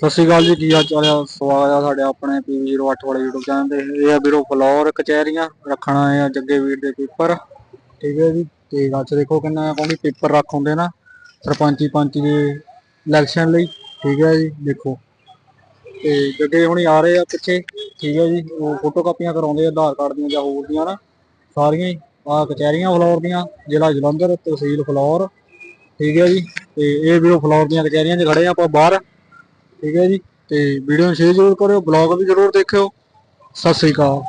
ਸਤਿ ਸ਼੍ਰੀ ਅਕਾਲ ਜੀ, ਕੀ ਹਾਲ ਚਾਲ ਆ? ਸਵਾਗਤ ਆ ਸਾਡੇ ਆਪਣੇ PV08 ਵਾਲੇ YouTube ਚੈਨਲ ਤੇ। ਇਹ ਆ ਵੀਰੋ ਫਲੋਰ ਕਚਹਿਰੀਆਂ, ਰੱਖਣਾ ਆ ਜੱਗੇ ਵੀਰ ਦੇ ਪੇਪਰ। ਠੀਕ ਹੈ ਜੀ, ਤੇ ਗੱਚ ਦੇਖੋ ਕਿੰਨਾ ਕੋਈ ਪੇਪਰ ਰੱਖ ਹੁੰਦੇ ਨਾ, ਸਰਪੰਚੀ ਪੰਚੀ ਦੇ ਇਲੈਕਸ਼ਨ ਲਈ। ਠੀਕ ਹੈ ਜੀ, ਦੇਖੋ। ਤੇ ਜੱਗੇ ਹੁਣੀ ਆ ਰਹੇ ਆ ਪਿੱਛੇ। ਠੀਕ ਹੈ ਜੀ, ਉਹ ਫੋਟੋ ਕਾਪੀਆਂ ਕਰਾਉਂਦੇ ਆ, ਆਧਾਰ ਕਾਰਡ ਦੀਆਂ ਜਾਂ ਹੋਰ ਦੀਆਂ ਨਾ। ਸਾਰੀਆਂ ਹੀ, ਆ ਕਚਹਿਰੀਆਂ ਫਲੋਰ ਦੀਆਂ, ਜ਼ਿਲ੍ਹਾ ਜਲੰਧਰ, ਤਹਿਸੀਲ ਫਲੋਰ। ਠੀਕ ਹੈ ਜੀ, ਤੇ ਇਹ ਵੀਰੋ ਫਲੋਰ ਦੀਆਂ ਕਚਹਿਰੀਆਂ 'ਚ ਖੜੇ ਆ ਆਪਾਂ ਬਾਹਰ। ਠੀਕ ਹੈ ਜੀ, ਤੇ ਵੀਡੀਓ ਨੂੰ ਸ਼ੇਅਰ ਜ਼ਰੂਰ ਕਰਿਓ ਬਲੌਗ ਵੀ ਜ਼ਰੂਰ ਦੇਖਿਓ। ਸਤਿ ਸ੍ਰੀ ਅਕਾਲ।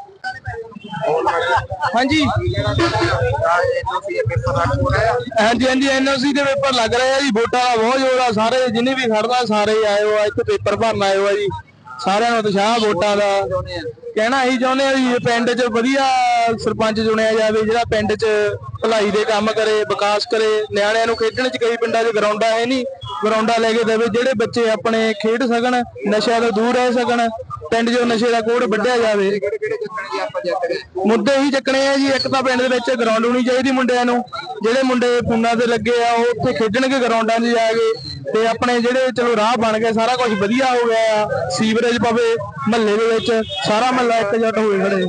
ਹਾਂਜੀ। ਹਾਂਜੀ ਹਾਂਜੀ ਐਨਓਸੀ ਦੇ ਪੇਪਰ ਲੱਗ ਰਹੇ ਆ ਜੀ, ਵੋਟਾਂ ਦਾ ਬਹੁਤ ਜ਼ੋਰ ਆ, ਸਾਰੇ ਜਿੰਨੇ ਵੀ ਖੜਦਾ ਸਾਰੇ ਆਏ ਹੋ ਆ ਇੱਥੇ ਪੇਪਰ ਭਰਨ ਆਏ ਹੋ ਆ ਜੀ। ਸਾਰਿਆਂ ਨੂੰ ਉਤਸ਼ਾਹ ਵੋਟਾਂ ਦਾ। ਕਹਿਣਾ ਇਹੀ ਚਾਹੁੰਦੇ ਆ ਵੀ ਪਿੰਡ 'ਚ ਵਧੀਆ ਸਰਪੰਚ ਚੁਣਿਆ ਜਾਵੇ, ਜਿਹੜਾ ਪਿੰਡ 'ਚ ਭਲਾਈ ਦੇ ਕੰਮ ਕਰੇ, ਵਿਕਾਸ ਕਰੇ, ਨਿਆਣਿਆਂ ਨੂੰ ਖੇਡਣ 'ਚ ਕਈ ਪਿੰਡਾਂ 'ਚ ਗਰਾਊਂਡਾਂ ਹੈ ਨਹੀਂ। ਗਰਾਊਂਡਾਂ ਲੈ ਕੇ ਦੇਵੇ, ਜਿਹੜੇ ਬੱਚੇ ਆਪਣੇ ਖੇਡ ਸਕਣ, ਨਸ਼ਿਆਂ ਤੋਂ ਦੂਰ ਰਹਿ ਸਕਣ, ਪਿੰਡ 'ਚੋਂ ਨਸ਼ੇ ਦਾ ਕੋੜ ਵੱਢਿਆ ਜਾਵੇ। ਮੁੱਦੇ ਹੀ ਚੱਕਣੇ ਆ ਜੀ, ਇੱਕ ਤਾਂ ਪਿੰਡ ਦੇ ਵਿੱਚ ਗਰਾਊਂਡ ਹੋਣੀ ਚਾਹੀਦੀ ਮੁੰਡਿਆਂ ਨੂੰ। ਜਿਹੜੇ ਮੁੰਡੇ ਫੋਨਾਂ ਤੇ ਲੱਗੇ ਆ, ਉਹ ਉੱਥੇ ਖੇਡਣਗੇ ਗਰਾਊਂਡਾਂ 'ਚ ਜਾ ਕੇ। ਤੇ ਆਪਣੇ ਜਿਹੜੇ ਚਲੋ ਰਾਹ ਬਣ ਗਏ ਸਾਰਾ ਕੁਝ ਵਧੀਆ ਹੋ ਗਿਆ ਆ। ਸੀਵਰੇਜ ਪਵੇ ਮਹੱਲੇ ਦੇ ਵਿੱਚ ਸਾਰਾ ਮਹੱਲਾ ਇਕਜੁੱਟ ਹੋਏ ਖੜੇ।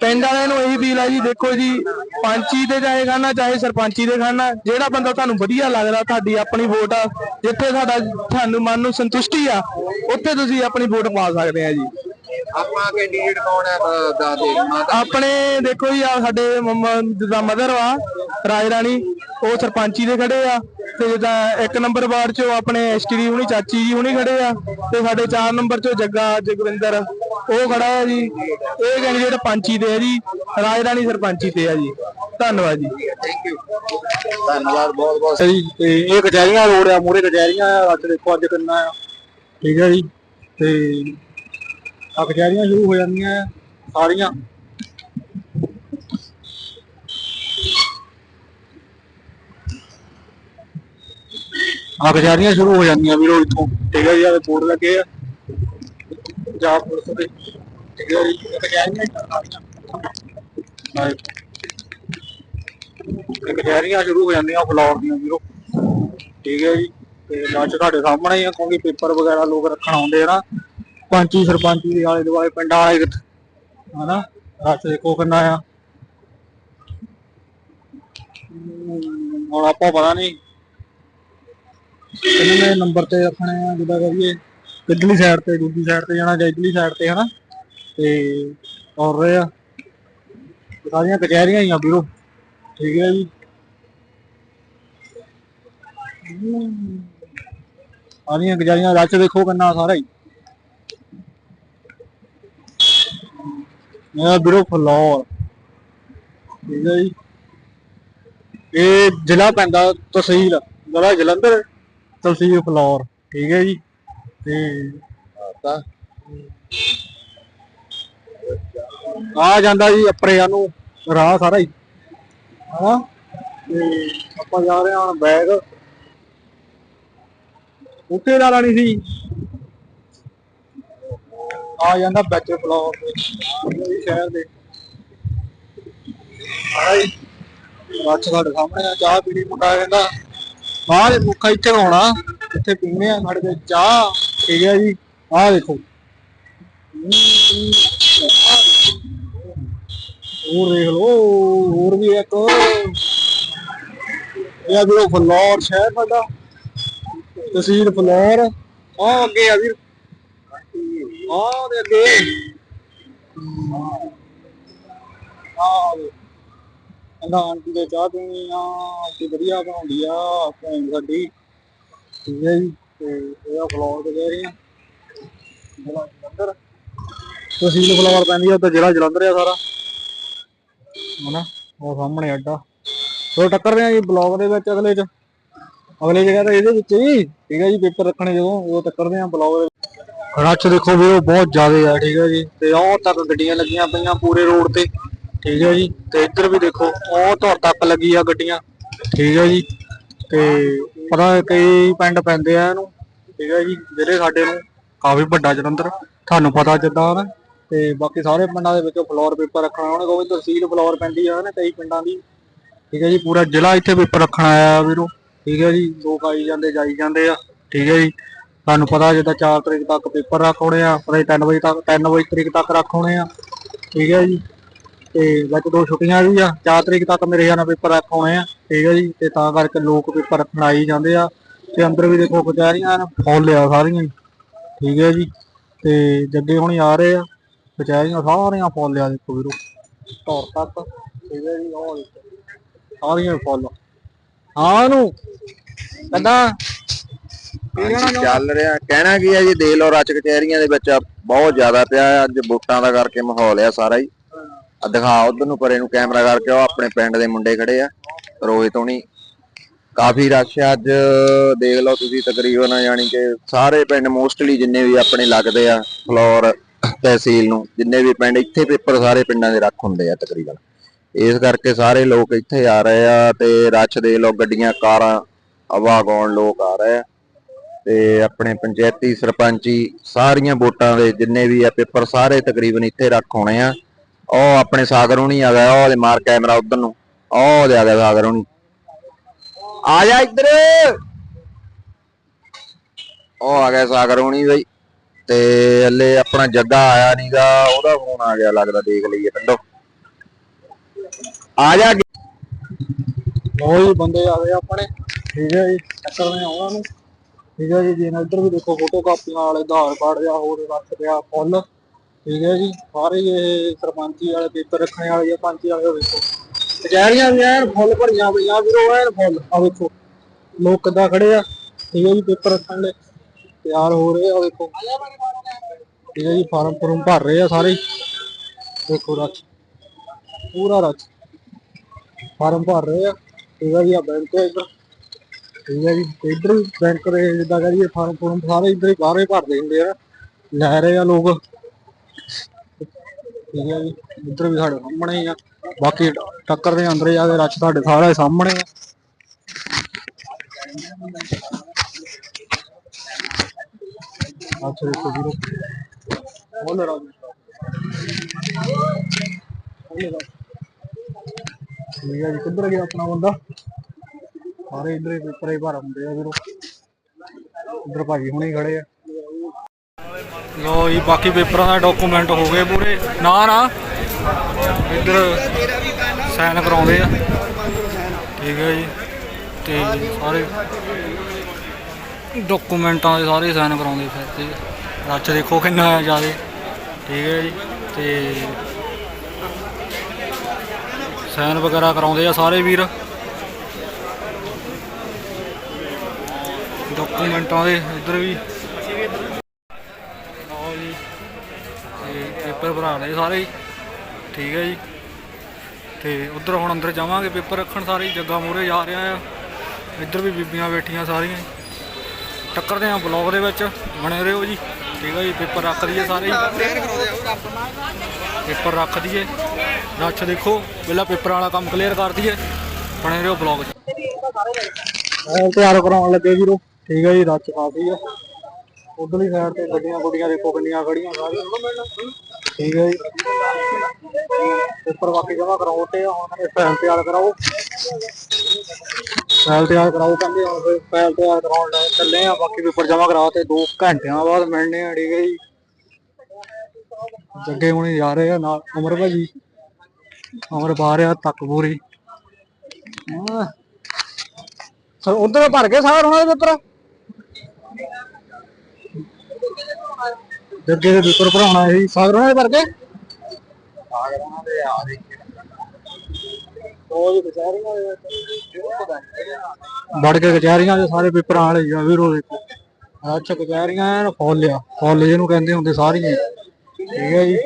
ਪਿੰਡ ਵਾਲਿਆਂ ਨੂੰ ਇਹੀ ਅਪੀਲ ਜੀ ਦੇਖੋ ਜੀ ਪੰਚੀ ਤੇ ਚਾਹੇ ਖਾਣਾ ਚਾਹੇ ਸਰਪੰਚੀ ਦੇ ਖਾਣਾ ਜਿਹੜਾ ਬੰਦਾ ਤੁਹਾਨੂੰ ਵਧੀਆ ਲੱਗਦਾ ਤੁਹਾਡੀ ਆਪਣੀ ਵੋਟ ਆ ਜਿੱਥੇ ਸਾਡਾ ਤੁਹਾਨੂੰ ਮਨ ਨੂੰ ਸੰਤੁਸ਼ਟੀ ਆ ਉੱਥੇ ਤੁਸੀਂ ਆਪਣੀ ਵੋਟ ਪਾ ਸਕਦੇ ਆ ਜੀ। ਆਪਾਂ ਕੈਂਡੀਡੇਟ ਕੌਣ ਹੈ ਦੇ ਮਾਤਾ ਆਪਣੇ ਦੇਖੋ ਜੀ ਆ ਸਾਡੇ ਮਦਰ ਵਾ ਰਾਜ ਰਾਣੀ ਉਹ ਸਰਪੰਚੀ ਦੇ ਖੜੇ ਆ। ਤੇ ਜਿੱਦਾਂ ਇੱਕ ਨੰਬਰ ਵਾਰਡ ਚੋਂ ਆਪਣੇ ਐਸਟੀਡੀ ਹੁਣੀ ਚਾਚੀ ਜੀ ਹੁਣੀ ਖੜੇ ਆ ਤੇ ਸਾਡੇ 4 ਨੰਬਰ ਚੋਂ ਜੱਗਾ ਜਗਵਿੰਦਰ ਉਹ ਖੜਾ ਹੈ ਜੀ। ਇਹ ਕੈਂਡੀਡੇਟ ਪੰਚੀ ਤੇ ਹੈ ਜੀ ਰਾਜ ਰਾਣੀ ਸਰਪੰਚੀ ਤੇ ਹੈ ਜੀ। ਧੰਨਵਾਦ ਜੀ। ਥੈਂਕ ਯੂ ਧੰਨਵਾਦ ਬਹੁਤ ਬਹੁਤ। ਜੀ ਤੇ ਇਹ ਕਚਹਿਰੀਆਂ ਰੋਡ ਆ ਮੂਰੇ ਕਚਹਿਰੀਆਂ ਆ ਰੱਖ ਦੇਖੋ ਅੱਜ ਕਿੰਨਾ ਆ। ਠੀਕ ਹੈ ਜੀ ਤੇ ਆ ਕਚਹਿਰੀਆਂ ਸ਼ੁਰੂ ਹੋ ਜਾਂਦੀਆਂ ਆ ਸਾਰੀਆਂ। ਆ ਕਚਹਿਰੀਆਂ ਸ਼ੁਰੂ ਹੋ ਜਾਂਦੀਆਂ ਵੀਰੋ ਇੱਥੋਂ। ਠੀਕ ਹੈ ਜੀ, ਆਹ ਬੋਰਡ ਲੱਗੇ ਆ। ਪੰਜਾਬ ਪੁਲਿਸ ਦੇ। ਠੀਕ ਹੈ ਜੀ ਇਹ ਕਚਹਿਰੀਆਂ ਸ਼ੁਰੂ ਹੋ ਜਾਂਦੀਆਂ ਫਲੋਰ ਦੀਆਂ ਵੀਰੋ। ਠੀਕ ਹੈ ਜੀ, ਤੇ ਲੰਚ ਤੁਹਾਡੇ ਸਾਹਮਣੇ ਹੀ ਆ, ਕਿਉਂਕਿ ਪੇਪਰ ਵਗੈਰਾ ਲੋਕ ਰੱਖਣ ਆਉਂਦੇ ਆ ਨਾ। ਪੰਚੀ, ਸਰਪੰਚੀ ਦੇ ਆਲੇ ਦੁਆਲੇ, ਪਿੰਡਾਂ ਵਾਲੇ ਹਨਾ ਰੱਖ ਦੇਖੋ ਕਿੰਨਾ ਆ। ਹੁਣ ਆਪਾਂ ਪਤਾ ਨਹੀਂ ਕਿੰਨੇ ਨੰਬਰ ਤੇ ਰੱਖਣੇ ਆ, ਜਿੱਦਾਂ ਕਰੀਏ ਕਿੱਧਰਲੀ ਸਾਈਡ ਤੇ, ਦੂਜੀ ਸਾਈਡ ਤੇ ਜਾਣਾ ਜਾਂ ਇੱਧਰਲੀ ਸਾਈਡ ਤੇ, ਹਨਾ? ਤੇ ਔਰ ਰਹੇ ਆ, ਸਾਰੀਆਂ ਕਚਹਿਰੀਆਂ ਹੀ ਆ ਵੀਰੋ। ਠੀਕ ਹੈ ਜੀ। ਆਲੀਆਂ ਗਜਾਰੀਆਂ ਰੱਚ ਦੇਖੋ ਕਿੰਨਾ ਸਾਰਾ ਹੀ। ਇਹ ਵੀਰੋ ਫਲੋਰ। ਠੀਕ ਹੈ ਜੀ। ਇਹ ਜ਼ਿਲ੍ਹਾ ਪੈਂਦਾ ਤਹਿਸੀਲ, ਜ਼ਿਲ੍ਹਾ ਜਲੰਧਰ। ਤਹਿਸੀਲ ਫਲੌਰ, ਠੀਕ ਹੈ ਜੀ? ਤੇ ਤਾਂ ਆ ਜਾਂਦਾ ਜੀ ਅਪਰੇਆ ਨੂੰ, ਰਾਹ ਸਾਰਾ ਹੀ। ਹਾਂ ਤੇ ਆਪਾਂ ਜਾ ਰਹੇ ਹਾਂ ਬੈਗ ਉੱਥੇ ਲਾ ਲੈਣੀ ਸੀ। ਆ ਜਾਂਦਾ ਬੈਚ ਫਲੋਰ ਦੇ ਇਹ ਸ਼ਹਿਰ ਦੇ। ਆਈ ਬਾਅਦ ਸਾਡੇ ਸਾਹਮਣੇ ਚਾਹ ਪੀਣੀ ਮੁੰਡਾ ਕਹਿੰਦਾ। ਬਾਹਰ ਮੁੱਖਾ ਇੱਥੇ ਹੋਣਾ ਇੱਥੇ ਪੀਣੇ ਆ ਸਾਡੇ ਕੋਲ ਚਾਹ ਠੀਕ ਹੈ ਜੀ। ਆਹ ਦੇਖੋ। ਹੋਰ ਦੇਖ ਲਓ, ਹੋਰ ਵੀ ਇੱਕ। ਇਹ ਆ ਵੀਰੋ ਫਲੋਰ ਸ਼ਹਿਰ ਸਾਡਾ। ਤਹਿਸੀਲ ਫਲੋਰ। ਆ ਅੱਗੇ ਆ ਵੀਰ। ਆ ਦੇ ਅੱਗੇ। ਆ ਅੰਦਾ ਆਂਟੀ ਦੇ ਚਾਹ ਪੀਣੀ ਆ ਤੇ ਵਧੀਆ ਬਣਾਉਂਦੀ ਆ, ਭੈਣ ਸਾਡੀ। ਠੀਕ ਹੈ ਜੀ, ਤੇ ਇਹ ਆ ਦੇ ਰਹੇ ਆ। ਜ਼ਿਲ੍ਹਾ ਜਲੰਧਰ। ਤਹਿਸੀਲ ਫਲੋਰ ਪੈਂਦੀ ਆ ਤੇ ਜ਼ਿਲ੍ਹਾ ਜਲੰਧਰ ਆ ਸਾਰਾ। ਹਨਾ, ਉਹ ਸਾਹਮਣੇ ਅੱਡਾ। ਸੋ ਟੱਕਰਦੇ ਆ ਜੀ ਬਲੌਗ ਦੇ ਵਿੱਚ ਅਗਲੇ ਚ। ਅਗਲੇ ਜਗ੍ਹਾ ਤੇ ਇਹਦੇ ਵਿੱਚ ਹੀ। ਠੀਕ ਹੈ ਜੀ ਪੇਪਰ ਰੱਖਣੇ ਜਦੋਂ ਉਹ ਟੱਕਰਦੇ ਆ ਬਲੌਗ ਦੇ ਰੱਛ ਦੇਖੋ ਵੀ ਉਹ ਬਹੁਤ ਜ਼ਿਆਦਾ ਆ, ਠੀਕ ਹੈ ਜੀ। ਤੇ ਉਹ ਤੱਕ ਗੱਡੀਆਂ ਲੱਗੀਆਂ ਪਈਆਂ ਪੂਰੇ ਰੋਡ ਤੇ। ਠੀਕ ਹੈ ਜੀ, ਤੇ ਇੱਧਰ ਵੀ ਦੇਖੋ, ਉਹ ਧੁਰ ਤੱਕ ਲੱਗੀ ਆ ਗੱਡੀਆਂ। ਠੀਕ ਹੈ ਜੀ, ਤੇ ਪਤਾ ਕਈ ਪਿੰਡ ਪੈਂਦੇ ਆ ਇਹਨੂੰ। ਠੀਕ ਹੈ ਜੀ, ਜਿਹੜੇ ਸਾਡੇ ਨੂੰ ਕਾਫੀ ਵੱਡਾ ਜਲੰਧਰ, ਤੁਹਾਨੂੰ ਪਤਾ ਜਿੱਦਾਂ ਨਾ, ਤੇ ਬਾਕੀ ਸਾਰੇ ਪਿੰਡਾਂ ਦੇ ਵਿੱਚ ਫਲੋਰ ਪੇਪਰ ਰੱਖਣਾ ਉਹਨੇ ਕੋਈ ਤਹਿਸੀਲ ਫਲੋਰ ਪੈਂਦੀ ਆ ਨਾ ਕਈ ਪਿੰਡਾਂ ਦੀ। ਠੀਕ ਹੈ ਜੀ, ਪੂਰਾ ਜ਼ਿਲ੍ਹਾ ਇੱਥੇ ਪੇਪਰ ਰੱਖਣਾ ਆਇਆ ਵੀਰੋ। ਠੀਕ ਹੈ ਜੀ, ਲੋਕ ਆਈ ਜਾਂਦੇ, ਜਾਈ ਜਾਂਦੇ ਆ। ਠੀਕ ਹੈ ਜੀ, ਤੁਹਾਨੂੰ ਪਤਾ ਜਿੱਦਾਂ 4 ਤਰੀਕ ਤੱਕ ਪੇਪਰ ਰੱਖ ਹੋਣੇ ਆ, ਪਤਾ 3 ਵਜੇ ਤੱਕ 3 ਵਜੇ ਤਰੀਕ ਤੱਕ ਰੱਖ ਹੋਣੇ ਆ। ਠੀਕ ਹੈ ਜੀ ਤੇ ਵਿੱਚ ਦੋ ਛੁੱਟੀਆਂ ਵੀ ਆ 4 ਤਰੀਕ ਤੱਕ ਮੇਰੇ ਖਿਆਲ ਨਾਲ ਪੇਪਰ ਰੱਖ ਹੋਣੇ ਆ ਠੀਕ ਹੈ ਜੀ ਤੇ ਤਾਂ ਕਰਕੇ ਲੋਕ ਪੇਪਰ ਆਈ ਜਾਂਦੇ ਆ ਤੇ ਅੰਦਰ ਵੀ ਦੇਖੋ ਕਚਹਿਰੀਆਂ ਨੇ ਫੁੱਲ ਲਿਆ ਸਾਰੀਆਂ ਠੀਕ ਹੈ ਜੀ ਤੇ ਜੱਗੇ ਹੁਣੀ ਆ ਰਹੇ ਆ ਕਚਹਿਰੀਆਂ ਸਾਰੀਆਂ ਫੁੱਲ ਲਿਆ ਦੇਖੋ ਵੀਰੋ ਧੌਰ ਤੱਕ ਠੀਕ ਹੈ ਜੀ ਉਹ ਸਾਰੀਆਂ ਫੁੱਲ ਹਾਂ ਨੂੰ ਕਦਾਂ? ਹਾਂਜੀ, ਚੱਲ ਰਿਹਾ ਕਹਿਣਾ ਕੀ ਹੈ ਜੀ ਦੇਖ ਲਓ ਰਚ ਕਚਹਿਰੀਆਂ ਦੇ ਵਿੱਚ ਬਹੁਤ ਜ਼ਿਆਦਾ ਪਿਆ। ਅੱਜ ਵੋਟਾਂ ਦਾ ਕਰਕੇ ਮਾਹੌਲ ਆ ਸਾਰਾ ਹੀ। ਆ ਦਿਖਾ ਉਧਰ ਨੂੰ, ਪਰੇ ਨੂੰ ਕੈਮਰਾ ਕਰਕੇ ਉਹ ਆਪਣੇ ਪਿੰਡ ਦੇ ਮੁੰਡੇ ਖੜੇ ਆ, ਰੋਹਿਤ ਹੋਣੀ। ਕਾਫੀ ਰਸ਼ ਆ ਅੱਜ, ਦੇਖ ਲਓ ਤੁਸੀਂ ਤਕਰੀਬਨ, ਯਾਨੀ ਕਿ ਸਾਰੇ ਪਿੰਡ ਮੋਸਟਲੀ ਜਿੰਨੇ ਵੀ ਆਪਣੇ ਲੱਗਦੇ ਆ, ਫਲੋਰ, ਤਹਿਸੀਲ ਨੂੰ, ਜਿੰਨੇ ਵੀ ਪਿੰਡ, ਇੱਥੇ ਪੇਪਰ ਸਾਰੇ ਪਿੰਡਾਂ ਦੇ ਰੱਖ ਹੁੰਦੇ ਆ ਤਕਰੀਬਨ। ਇਸ ਕਰਕੇ ਸਾਰੇ ਲੋਕ ਇੱਥੇ ਆ ਰਹੇ ਆ, ਤੇ ਰਸ਼ ਦੇ ਲੋ ਗੱਡੀਆਂ, ਕਾਰਾਂ ਆਵਾਗਾਉਣ ਲੋਕ ਆ ਰਹੇ ਆ। ਤੇ ਆਪਣੇ ਪੰਚਾਇਤੀ ਸਰਪੰਚੀ, ਸਾਰੀਆਂ ਵੋਟਾਂ ਦੇ ਜਿੰਨੇ ਵੀ ਆ, ਪੇਪਰ ਸਾਰੇ ਤਕਰੀਬਨ ਇੱਥੇ ਰੱਖ ਹੋਣੇ ਆ। ਉਹ ਆਪਣੇ ਸਾਗਰ ਹੁਣੀ ਆ ਗਿਆ, ਉਹ ਦੇ ਮਾਰ ਕੈਮਰਾ ਉਧਰ ਨੂੰ। ਉਹ ਦੇ ਆ ਗਿਆ ਸਾਗਰ ਹੁਣੀ। ਆ ਜਾ ਇੱਧਰ। ਉਹ ਆ ਗਿਆ ਸਾਗਰ ਹੁਣੀ ਬਈ। ਤੇ ਹਲੇ ਆਪਣਾ ਜੱਗਾ ਆਇਆ ਨਹੀਂਗਾ ਉਹਦਾ ਫੋਨ ਆ ਗਿਆ ਲੱਗਦਾ, ਦੇਖ ਲਈਏ ਕੱਢੋ ਆ ਜਾ ਉਹ ਬੰਦੇ ਆ ਗਏ ਆਪਣੇ। ਠੀਕ ਹੈ ਜੀ ਚੱਕਰ ਨੇ ਆਉਣਾ ਨੂੰ। ਠੀਕ ਹੈ ਜੀ ਜੀ ਇੱਧਰ ਵੀ ਦੇਖੋ ਫੋਟੋ ਕਾਪੀਆਂ ਵਾਲੇ ਆਧਾਰ ਕਾਰਡ ਜਾਂ ਹੋਰ ਰੱਖ ਪਿਆ ਫੁੱਲ। ਠੀਕ ਹੈ ਜੀ, ਸਾਰੇ ਇਹ ਸਰਪੰਚੀ ਵਾਲੇ ਪੇਪਰ ਰੱਖਣੇ ਵਾਲੇ ਜਾਂ ਪੰਚੀ ਵਾਲੇ ਉਹ ਕਚਹਿਰੀਆਂ ਵੀ ਐਨ ਫੁੱਲ, ਭਰੀਆਂ ਪਈਆਂ, ਵੀਰੋ ਐਨ ਫੁੱਲ। ਆ ਵੇਖੋ, ਲੋਕ ਕਿੱਦਾਂ ਖੜੇ ਆ। ਠੀਕ ਹੈ ਜੀ, ਪੇਪਰ ਰੱਖਣ ਲਈ ਤਿਆਰ ਹੋ ਰਹੇ ਆ ਵੇਖੋ। ਠੀਕ ਹੈ ਜੀ, ਫਾਰਮ ਫੁਰਮ ਭਰ ਰਹੇ ਆ ਸਾਰੇ। ਦੇਖੋ ਰੱਖ, ਪੂਰਾ ਰੱਖ। ਫਾਰਮ ਭਰ ਰਹੇ ਆ। ਠੀਕ ਹੈ ਜੀ ਆ ਬੈਂਕ ਹੈ ਇੱਧਰ। ਠੀਕ ਹੈ ਜੀ, ਇੱਧਰ ਬੈਂਕ ਦੇ ਜਿੱਦਾਂ ਕਰੀਏ, ਫਾਰਮ ਫੁਰਮ ਸਾਰੇ ਇੱਧਰ ਹੀ ਬਾਹਰੇ ਭਰਦੇ ਹੁੰਦੇ ਆ। ਲੈ ਰਹੇ ਆ ਲੋਕ। ਠੀਕ ਹੈ ਜੀ। ਇੱਧਰ ਵੀ ਸਾਡੇ ਸਾਹਮਣੇ ਹੀ ਆ। ਬਾਕੀ ਟੱਕਰ ਦੇ ਅੰਦਰ ਜਾ ਕੇ ਰੱਛ ਤੁਹਾਡੇ ਸਾਰੇ ਸਾਹਮਣੇ ਆ। ਅੱਛਾ, ਦੇਖੋ ਵੀਰੋ। ਬੋਲ ਰਹਾ ਠੀਕ ਹੈ ਜੀ, ਕਿੱਧਰ ਗਿਆ ਆਪਣਾ ਬੰਦਾ? ਸਾਰੇ ਇੱਧਰ ਹੀ ਪੇਪਰ ਹੀ ਭਰ ਹੁੰਦੇ ਆ ਵੀਰੋ। ਇੱਧਰ ਭਾਜੀ ਹੁਣੇ ਖੜੇ ਆ। ਲੋ ਜੀ, ਬਾਕੀ ਪੇਪਰਾਂ ਦਾ ਡਾਕੂਮੈਂਟ ਹੋ ਗਏ ਪੂਰੇ। ਨਾ ਨਾ। ਇੱਧਰ ਸਾਈਨ ਕਰਾਉਂਦੇ ਆ। ਠੀਕ ਹੈ ਜੀ। ਤੇ ਸਾਰੇ ਡਾਕੂਮੈਂਟਾਂ ਦੇ ਸਾਰੇ ਸਾਈਨ ਕਰਾਉਂਦੇ ਫਿਰਦੇ ਆ ਰੱਚ ਦੇਖੋ ਕਿੰਨਾ ਜ਼ਿਆਦੇ। ਠੀਕ ਹੈ ਜੀ। ਤੇ ਸਾਈਨ ਵਗੈਰਾ ਕਰਾਉਂਦੇ ਆ ਸਾਰੇ ਵੀਰ। ਡਾਕੂਮੈਂਟਾਂ ਦੇ ਇੱਧਰ ਵੀ ਆਓ ਜੀ ਤੇ ਪੇਪਰ ਭਰਾ ਲਏ ਸਾਰੇ ਹੀ। ਠੀਕ ਹੈ ਜੀ। ਤੇ ਉਧਰ ਹੁਣ ਅੰਦਰ ਜਾਵਾਂਗੇ, ਪੇਪਰ ਰੱਖਣ ਸਾਰੇ ਜੱਗਾ ਮੂਰੇ ਜਾ ਰਿਹਾ ਆ। ਇੱਧਰ ਵੀ ਬੀਬੀਆਂ ਬੈਠੀਆਂ ਸਾਰੀਆਂ। ਟੱਕਰਦੇ ਆ ਬਲੌਗ ਦੇ ਵਿੱਚ। ਬਣੇ ਰਹੋ ਜੀ। ਠੀਕ ਹੈ ਜੀ, ਪੇਪਰ ਰੱਖ ਦਈਏ ਸਾਰੇ ਪੇਪਰ ਰੱਖ ਦਈਏ। ਰੱਛ ਦੇਖੋ। ਪਹਿਲਾਂ ਪੇਪਰ ਵਾਲਾ ਕੰਮ ਕਲੀਅਰ ਕਰ ਦਈਏ। ਬਣੇ ਰਹੋ ਬਲੌਗ 'ਚ। ਐ ਤਿਆਰ ਕਰਾਉਣ ਲੱਗੇ ਵੀਰੋ। ਠੀਕ ਹੈ ਜੀ ਰੱਛ ਕਾਫੀ ਆ ਉਧਰਲੀ ਸਾਈਡ ਤੇ ਗੱਡੀਆਂ ਗੁੱਡੀਆਂ ਦੇਖੋ ਕਿੰਨੀਆਂ ਖੜੀਆਂ। ਸਾਰੀਆਂ ਠੀਕ ਹੈ ਜੀ। ਪੇਪਰ ਬਾਕੀ ਜਮਾ ਕਰਾਓ ਤੇ ਹੁਣ ਕਹਿੰਦੇ ਫਾਈਲ ਤਿਆਰ ਕਰਾਓ। ਫਾਈਲ ਤਿਆਰ ਕਰਾਓ, ਕਹਿੰਦੇ ਹੁਣ ਫਿਰ ਫਾਈਲ ਤਿਆਰ ਕਰਾਉਣ ਲੈ ਚੱਲੇ ਆ, ਬਾਕੀ ਪੇਪਰ ਜਮਾ ਕਰਾ ਤੇ 2 ਘੰਟਿਆਂ ਬਾਅਦ ਮਿਲਣੇ ਆ, ਠੀਕ ਹੈ ਜੀ। ਜੱਗੇ ਹੁਣੇ ਜਾ ਰਹੇ ਆ ਨਾਲ, ਅਮਰ ਭਾਜੀ। ਅਮਰ ਪਾ ਰਿਹਾ ਤੱਕ ਪੂਰੀ। ਹਾਂ। ਸਰ, ਉਧਰ ਭਰ ਕੇ ਸਾਰਾ ਉਹਨਾਂ ਦੇ ਪੇਪਰ? ਜੱਗੇ ਦੇ ਪੇਪਰ ਭਰਾਉਣਾ ਸੀ। ਸਾਗਰ ਉਹਨਾਂ ਦੇ ਕੇ ਸਾਗਰ ਉਹਨਾਂ ਦੇ ਆ ਦੇ ਉਹ ਜੀ ਕਚਹਿਰੀਆਂ ਦੇ ਵੜ ਕੇ ਕਚਹਿਰੀਆਂ ਦੇ ਸਾਰੇ ਪੇਪਰਾਂ ਵਾਲੇ ਆ ਵੀਰੋ ਦੇਖੋ ਅੱਛਾ ਕਚਹਿਰੀਆਂ ਐਨ ਫੁੱਲ ਲਿਆ ਫੁੱਲ ਜਿਹਨੂੰ ਕਹਿੰਦੇ ਹੁੰਦੇ ਸਾਰੀਆਂ ਠੀਕ ਹੈ ਜੀ।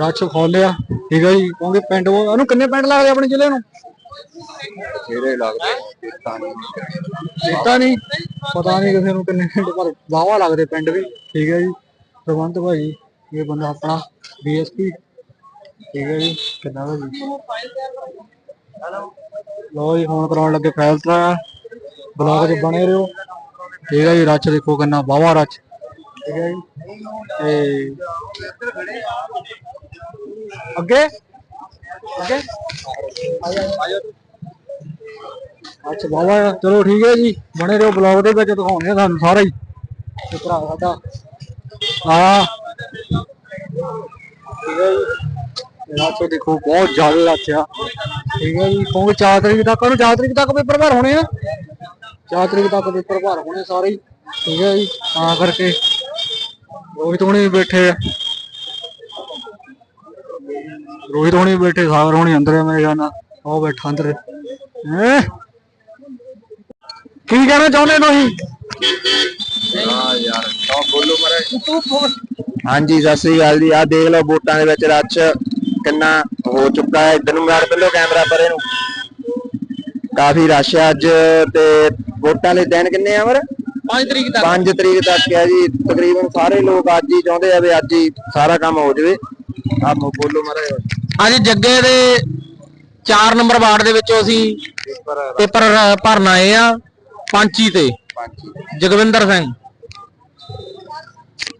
ਰੱਛ ਖੋਲਿਆ ਠੀਕ ਹੈ ਜੀ। ਕਿਉਂਕਿ ਪਿੰਡ ਉਹ ਉਹਨੂੰ ਕਿੰਨੇ ਪਿੰਡ ਲੱਗਦੇ ਆਪਣੇ ਜ਼ਿਲ੍ਹੇ ਨੂੰ? ਜਿਹੜੇ ਲੱਗਦੇ। ਤਾਂ ਨਹੀਂ। ਪਤਾ ਨਹੀਂ ਪਤਾ ਨਹੀਂ ਕਿਸੇ ਨੂੰ ਕਿੰਨੇ ਪਿੰਡ ਪਰ ਵਾਹਵਾ ਲੱਗਦੇ ਪਿੰਡ ਵੀ। ਠੀਕ ਹੈ ਜੀ। ਪ੍ਰਬੰਧ ਭਾਜੀ ਇਹ ਬੰਦਾ ਆਪਣਾ ਡੀਐਸਪੀ ਠੀਕ ਹੈ ਜੀ। ਕਿੰਨਾ ਭਾਜੀ ਲੋ ਜੀ ਹੁਣ ਕਰਾਉਣ ਲੱਗੇ ਫੈਸਲਾ ਬਲੌਗ 'ਚ ਬਣੇ ਰਹੋ। ਠੀਕ ਹੈ ਜੀ, ਰੱਛ ਦੇਖੋ ਕਿੰਨਾ ਵਾਹਵਾ ਰੱਛ। ਠੀਕ ਹੈ ਜੀ। ਤੇ ਅੱਗੇ? ਅੱਗੇ ਅੱਛਾ, ਬਾਬਾ, ਚਲੋ ਠੀਕ ਹੈ ਜੀ। ਬਣੇ ਰਹੋ ਬਲੌਗ ਦੇ ਵਿੱਚ, ਦਿਖਾਉਂਦੇ ਆ ਤੁਹਾਨੂੰ ਸਾਰਾ ਹੀ। ਤੇ ਭਰਾ ਸਾਡਾ। ਹਾਂ। ਠੀਕ ਹੈ ਜੀ। ਰਾਤ ਦੇਖੋ, ਬਹੁਤ ਜ਼ਿਆਦਾ ਰੱਖਿਆ ਠੀਕ ਹੈ ਜੀ। ਕਿਉਂਕਿ 4 ਤਰੀਕ ਤੱਕ ਨੂੰ 4 ਤਰੀਕ ਤੱਕ ਪੇਪਰ ਭਰ ਹੋਣੇ ਆ। 4 ਤਰੀਕ ਤੱਕ ਪੇਪਰ ਭਰ ਹੋਣੇ ਸਾਰੇ ਹੀ। ਠੀਕ ਹੈ ਜੀ। ਤਾਂ ਕਰਕੇ ਰੋਹਿਤ ਹੋਣੀ ਵੀ ਬੈਠੇ ਆ। ਰੋਹਿਤ ਹੋਣੀ ਬੈਠੇ ਸਾਗਰ ਹੋਣੀ ਅੰਦਰ ਆ ਮੇਰੇ ਜਾਨਾ ਉਹ ਬੈਠਾ ਅੰਦਰ। ਹੈ? ਕੀ ਕਹਿਣਾ ਚਾਹੁੰਦੇ ਤੁਸੀਂ ਹਾਂ ਯਾਰ ਕੌਣ ਬੋਲੋ ਮਰੇ ਹਾਂਜੀ ਸਤਿ ਸ੍ਰੀ ਅਕਾਲ ਜੀ। ਆ ਦੇਖ ਲਓ ਵੋਟਾਂ ਦੇ ਵਿੱਚ ਰੱਛ ਕਿੰਨਾ ਹੋ ਚੁੱਕਾ ਹੈ। ਇਧਰ ਨੂੰ ਮਾਰ ਪਹਿਲੋ ਕੈਮਰਾ ਪਰੇ ਨੂੰ। ਕਾਫੀ ਰਸ਼ ਹੈ ਅੱਜ ਤੇ ਵੋਟਾਂ ਦੇ ਦਿਨ ਕਿੰਨੇ ਆ ਅਮਰ? 5 ਤਰੀਕ 5 ਤਰੀਕ ਤੱਕ ਹੈ ਜੀ। ਤਕਰੀਬਨ ਸਾਰੇ ਲੋਕ ਅੱਜ ਹੀ ਚਾਹੁੰਦੇ ਆ ਵੀ ਅੱਜ ਹੀ ਸਾਰਾ ਕੰਮ ਹੋ ਜਾਵੇ। ਆ ਬੋਲੋ ਮਾਰੇ ਅੱਜ ਜੱਗੇ ਦੇ 4 ਨੰਬਰ ਵਾਰਡ ਦੇ ਵਿੱਚੋਂ ਅਸੀਂ ਪੇਪਰ ਭਰਨ ਆਏ ਆ ਪੰਚੀ ਤੇ। ਜਗਵਿੰਦਰ ਸਿੰਘ।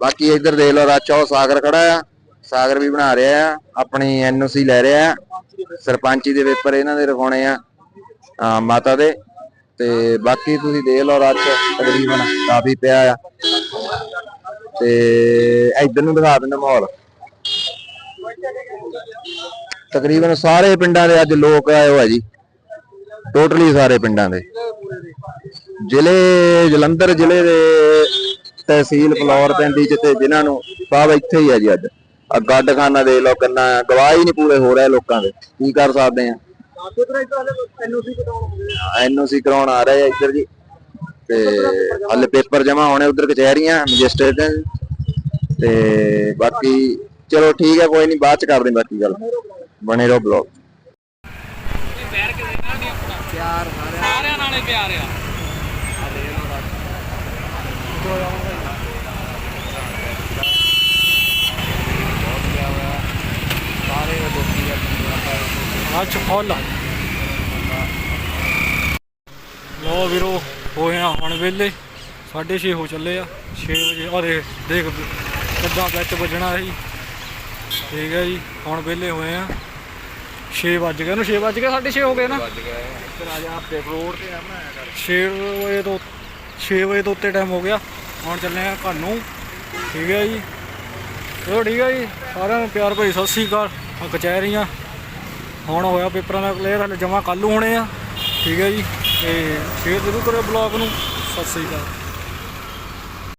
ਬਾਕੀ ਇੱਧਰ ਦੇਖ ਲਓ ਰਾਚਾ ਉਹ ਸਾਗਰ ਖੜਾ ਆ। ਸਾਗਰ ਵੀ ਬਣਾ ਰਿਹਾ ਆ। ਆਪਣੀ ਐਨਓਸੀ ਲੈ ਰਿਹਾ ਆ। ਸਰਪੰਚੀ ਦੇ ਪੇਪਰ ਇਹਨਾਂ ਦੇ ਰਖਾਉਣੇ ਆ ਆ ਮਾਤਾ ਦੇ। ਤੇ ਬਾਕੀ ਤੁਸੀਂ ਦੇਖ ਲਓ ਰੱਚ ਤਕਰੀਬਨ ਕਾਫੀ ਪਿਆ ਆ। ਤੇ ਇੱਧਰ ਨੂੰ ਦਿਖਾ ਦਿੰਦੇ ਮਾਹੌਲ। ਤਕਰੀਬਨ ਸਾਰੇ ਪਿੰਡਾਂ ਦੇ ਅੱਜ ਲੋਕ ਆਏ ਹੋਏ ਜੀ। ਟੋਟਲੀ ਸਾਰੇ ਪਿੰਡਾਂ ਦੇ। ਜ਼ਿਲ੍ਹੇ ਜਲੰਧਰ ਜ਼ਿਲ੍ਹੇ ਦੇ ਤਹਿਸੀਲ ਫਲੌਰ ਪਿੰਡ ਜਿੱਥੇ ਜਿਨ੍ਹਾਂ ਨੂੰ ਸਭ ਇੱਥੇ ਹੀ ਆ ਜੀ ਅੱਜ। ਆ ਗੱਡਖਾਨਾ ਦੇ ਲੋ ਕਿੰਨਾ ਗਵਾਹ ਹੀ ਨਹੀਂ ਪੂਰੇ ਹੋ ਰਹੇ ਲੋਕਾਂ ਦੇ। ਕੀ ਕਰ ਸਕਦੇ ਆ? ਐਨਓਸੀ ਕਰਾਉਣ ਆ ਰਹੇ ਆ ਇੱਧਰ ਜੀ। ਤੇ ਹਲੇ ਪੇਪਰ ਜਮਾ ਹੋਣੇ ਉਧਰ ਕਚਹਿਰੀਆਂ, ਮੈਜਿਸਟ੍ਰੇਟ ਤੇ ਬਾਕੀ ਚਲੋ ਠੀਕ ਹੈ ਕੋਈ ਨਹੀਂ ਬਾਅਦ ਚ ਕਰਦੇ ਬਾਕੀ ਗੱਲ। ਬਣੇ ਰਹੋ ਬਲੌਗ ਸਾਰਿਆਂ ਨਾਲੇ। ਪਿਆਰ ਆ। ਅੱਜ ਫੁੱਲ। ਲੋ ਵੀਰੋ ਹੋਏ ਆ ਹੁਣ ਵੇਲੇ 6:30 ਹੋ ਚੱਲੇ ਆ। 6 ਵਜੇ ਆ ਦੇਖ ਦੇਖ ਕਿੱਦਾਂ ਵਿੱਚ ਵੱਜਣਾ ਸੀ। ਠੀਕ ਹੈ ਜੀ ਹੁਣ ਵੇਲੇ ਹੋਏ ਆ। 6 ਵੱਜ ਗਏ ਨੂੰ 6 ਵੱਜ ਗਏ 6:30 ਹੋ ਗਏ ਨਾ। ਵੱਜ ਗਏ। ਇੱਧਰ ਆ ਜਾ ਪੇਪਰ ਰੋਡ ਤੇ ਆ ਮੈਂ 6 ਵਜੇ ਤੋਂ 6 ਵਜੇ ਤੋਂ ਉੱਤੇ ਟਾਈਮ ਹੋ ਗਿਆ। ਹੁਣ ਚੱਲੇ ਆ ਘਰ ਨੂੰ। ਠੀਕ ਹੈ ਜੀ। ਚਲੋ ਠੀਕ ਹੈ ਜੀ ਸਾਰਿਆਂ ਨੂੰ ਪਿਆਰ ਭਰੀ ਸਤਿ ਸ੍ਰੀ ਅਕਾਲ। ਆ ਕਚਹਿਰੀਆਂ। ਹੁਣ ਹੋਇਆ ਪੇਪਰਾਂ ਦਾ ਕਲੀਅਰ ਹਲੇ ਜਮਾ ਕੱਲ੍ਹ ਨੂੰ ਹੋਣੇ ਆ। ਠੀਕ ਹੈ ਜੀ ਤੇ ਸ਼ੇਅਰ ਜ਼ਰੂਰ ਕਰਿਓ ਬਲੌਗ ਨੂੰ। ਸਤਿ ਸ੍ਰੀ ਅਕਾਲ।